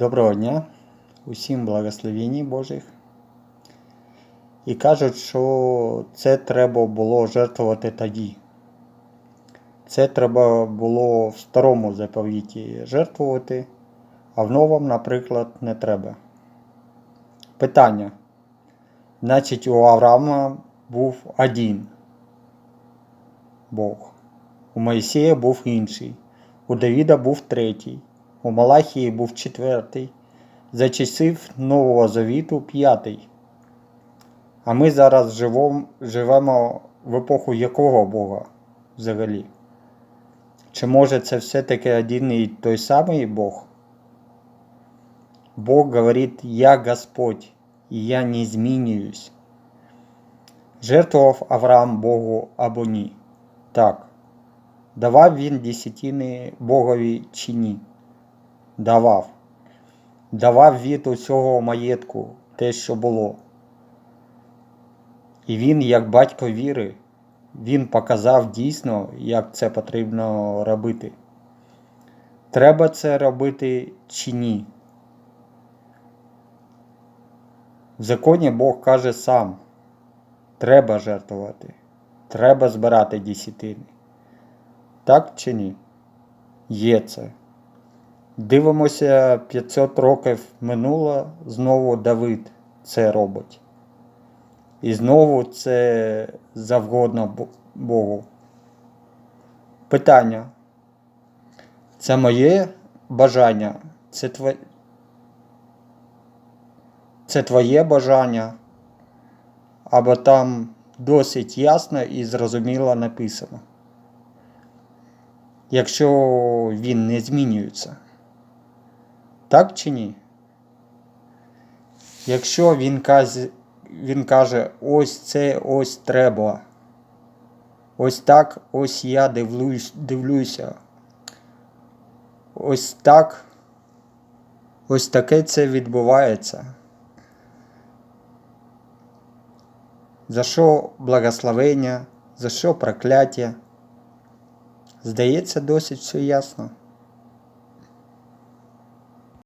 Доброго дня, усім благословінь Божих. І кажуть, що це треба було жертвувати тоді. Це треба було в старому заповіті жертвувати, а в новому, наприклад, не треба. Питання. Значить, у Авраама був один Бог. У Моїсея був інший. У Давіда був третій. У Малахії був четвертий. За часів Нового Завіту п'ятий. А ми зараз живемо в епоху якого Бога взагалі? Чи може це все-таки один і той самий Бог? Бог говорить, я Господь, і я не змінююсь. Жертвував Авраам Богу або ні? Так. Давав він десятини Богові чи ні? Давав. Давав від усього маєтку те, що було. І він, як батько віри, він показав дійсно, як це потрібно робити. Треба це робити чи ні? В законі Бог каже сам: треба жертвувати, треба збирати десятини. Так чи ні? Є це. Дивимося, 500 років минуло, знову Давид це робить. І знову це завгодно Богу. Питання. Це моє бажання, це твоє. Це твоє бажання, або там досить ясно і зрозуміло написано. Якщо він не змінюється. Так чи ні? Якщо він каже, він каже, ось це ось треба. Ось так, ось я дивлюсь, дивлюся. Ось так. Ось таке це відбувається. За що благословення, за що прокляття? Здається, досить все ясно.